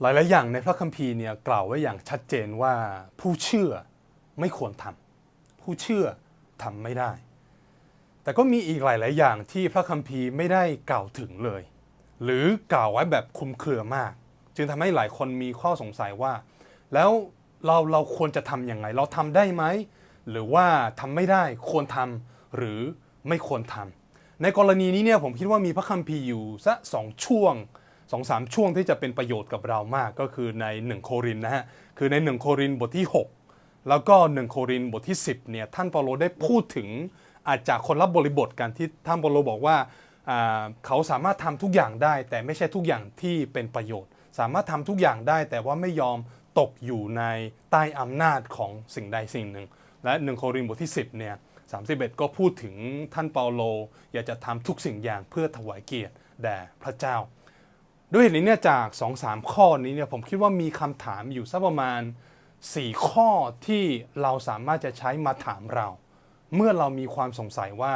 หลาย ๆ อย่างในพระคัมภีร์เนี่ยกล่าวไว้อย่างชัดเจนว่าผู้เชื่อไม่ควรทำผู้เชื่อทำไม่ได้ แต่ก็มีอีกหลาย ๆ อย่างที่พระคัมภีร์ไม่ได้กล่าวถึงเลย หรือกล่าวไว้แบบคุมเครือมาก จึงทำให้หลายคนมีข้อสงสัยว่า แล้วเราเราควรจะทำยังไง เราทำได้ไหม หรือว่าทำไม่ได้ควรทำหรือไม่ควรทำในกรณีนี้เนี่ยผมคิดว่ามีพระคัมภีร์อยู่สักสองช่วง สองสามช่วงที่จะเป็นประโยชน์กับเรามากก็คือใน 1 โครินนะฮะ คือใน 1 โครินบทที่ 6 แล้วก็ 1 โครินบทที่ 10เนี่ยท่านเปาโลได้พูดถึงอาจจะคนละบบริบทกันที่ท่านเปาโลบอกว่าเขาสามารถทำทุกอย่างได้ แต่ไม่ใช่ทุกอย่างที่เป็นประโยชน์ สามารถทำทุกอย่างได้ แต่ว่าไม่ยอมตกอยู่ในใต้อำนาจของสิ่งใดสิ่งหนึ่ง และ 1 โครินบทที่ 10เนี่ย31 ก็พูดถึงท่านเปาโล อยากจะทำทุกสิ่งอย่างเพื่อถวายเกียรติแด่พระเจ้า ด้วยเหตุนี้เนี่ยจาก 2-3 ข้อนี้เนี่ยผมคิดว่ามีคำถามอยู่สักประมาณ 4 ข้อที่เราสามารถจะใช้มาถามเรา เมื่อเรามีความสงสัยว่า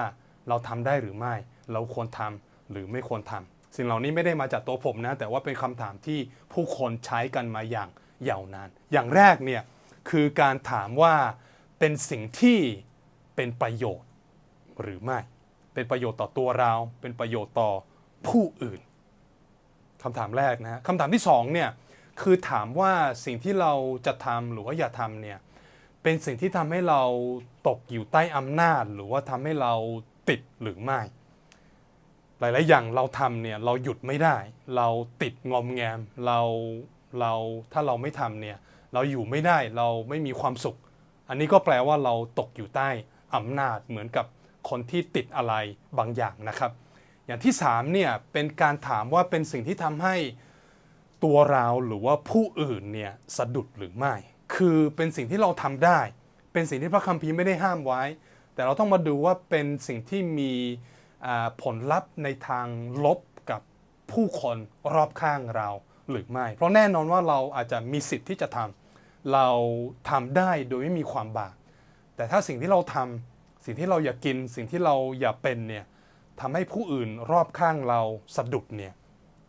เราทำได้หรือไม่ เราควรทำหรือไม่ควรทำสิ่งเหล่านี้ไม่ได้มาจากตัวผมนะ แต่ว่าเป็นคำถามที่ผู้คนใช้กันมาอย่างยาวนาน อย่างแรกเนี่ยคือการถามว่าเป็นสิ่งที่เป็นประโยชน์หรือไม่ เป็นประโยชน์ต่อตัวเรา เป็นประโยชน์ต่อผู้อื่น คำถามแรกนะฮะคำถามที่สองเนี่ยคือถามว่าสิ่งที่เราจะทำหรือว่าอย่าทำเนี่ยเป็นสิ่งที่ทำให้เราตกอยู่ใต้อำนาจ หรือว่าทำให้เราติดหรือไม่ หลาย ๆ อย่างเราทำเนี่ยเราหยุดไม่ได้ เราติดงอมแงมเราเราถ้าเราไม่ทำเนี่ยเราอยู่ไม่ได้เราไม่มีความสุข อันนี้ก็แปลว่าเราตกอยู่ใต้อำนาจเหมือนกับคนที่ติดอะไรบางอย่างนะครับ อย่างที่3เนี่ยเป็นการถามว่าเป็นสิ่งที่ทำให้ตัวเราหรือว่าผู้อื่นเนี่ยสะดุดหรือไม่ คือเป็นสิ่งที่เราทำได้ เป็นสิ่งที่พระคัมภีร์ไม่ได้ห้ามไว้ แต่เราต้องมาดูว่าเป็นสิ่งที่มีผลลัพธ์ในทางลบกับผู้คนรอบข้างเราหรือไม่ เพราะแน่นอนว่าเราอาจจะมีสิทธิ์ที่จะทำเราทำได้โดยไม่มีความบาปแต่ถ้าสิ่งที่เราทำสิ่งที่เราอยากกินสิ่งที่เราอยากเป็นเนี่ย ทำให้ผู้อื่นรอบข้างเราสะดุดเนี่ย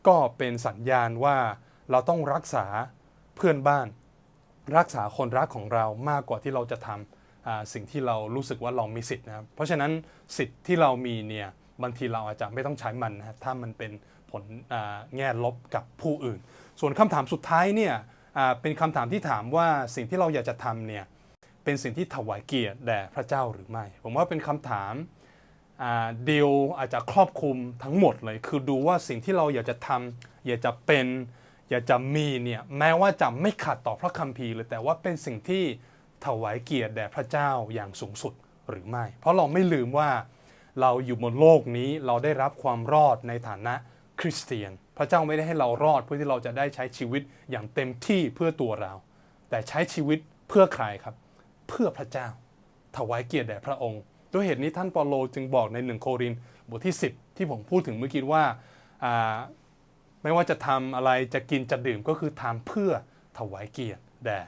ก็เป็นสัญญาณว่าเราต้องรักษาเพื่อนบ้าน รักษาคนรักของเรามากกว่าที่เราจะทำสิ่งที่เรารู้สึกว่าเรามีสิทธิ์นะครับเพราะฉะนั้นสิทธิ์ที่เรามีเนี่ยบางทีเราอาจจะไม่ต้องใช้มันนะถ้ามันเป็นผลแง่ลบกับผู้อื่น ส่วนคำถามสุดท้ายเนี่ยเป็นคำถามที่ถามว่าสิ่งที่เราอยากจะทำเนี่ยเป็นสิ่งที่ถวายเกียรติแด่พระเจ้าหรือไม่ ผมว่าเป็นคำถาม ดียวอาจจะครอบคลุมทั้งหมดเลย คือดูว่าสิ่งที่เราอยากจะทำอยากจะเป็น อยากจะมีเนี่ยแม้ว่าจะไม่ขัดต่อพระคัมภีร์เลยแต่ว่าเป็นสิ่งที่ถวายเกียรติแด่พระเจ้าอย่างสูงสุดหรือไม่ เพราะเราไม่ลืมว่าเราอยู่บนโลกนี้เราได้รับความรอดในฐานะคริสเตียน พระเจ้าไม่ได้ให้เรารอดเพื่อที่เราจะได้ใช้ชีวิตอย่างเต็มที่เพื่อตัวเรา แต่ใช้ชีวิตเพื่อใครครับ เพื่อพระเจ้าถวายเกียรติแด่พระองค์ ด้วยเหตุนี้ท่านเปาโลจึงบอกในหนึ่งโครินบทที่ 10 ที่ผมพูดถึงเมื่อกี้ว่าไม่ว่าจะทำอะไรจะกินจะดื่มก็คือทำเพื่อถวายเกียรติแด่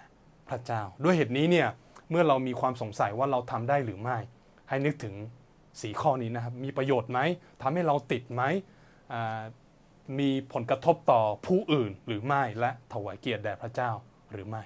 พระเจ้า ด้วยเหตุนี้เนี่ยเมื่อเรามีความสงสัยว่าเราทำได้หรือไม่ ให้นึกถึงสีข้อนี้นะครับมีประโยชน์ไหมทำให้เราติดไหมมีผลกระทบต่อผู้อื่นหรือไม่และถวายเกียรติแด่พระเจ้าหรือไม่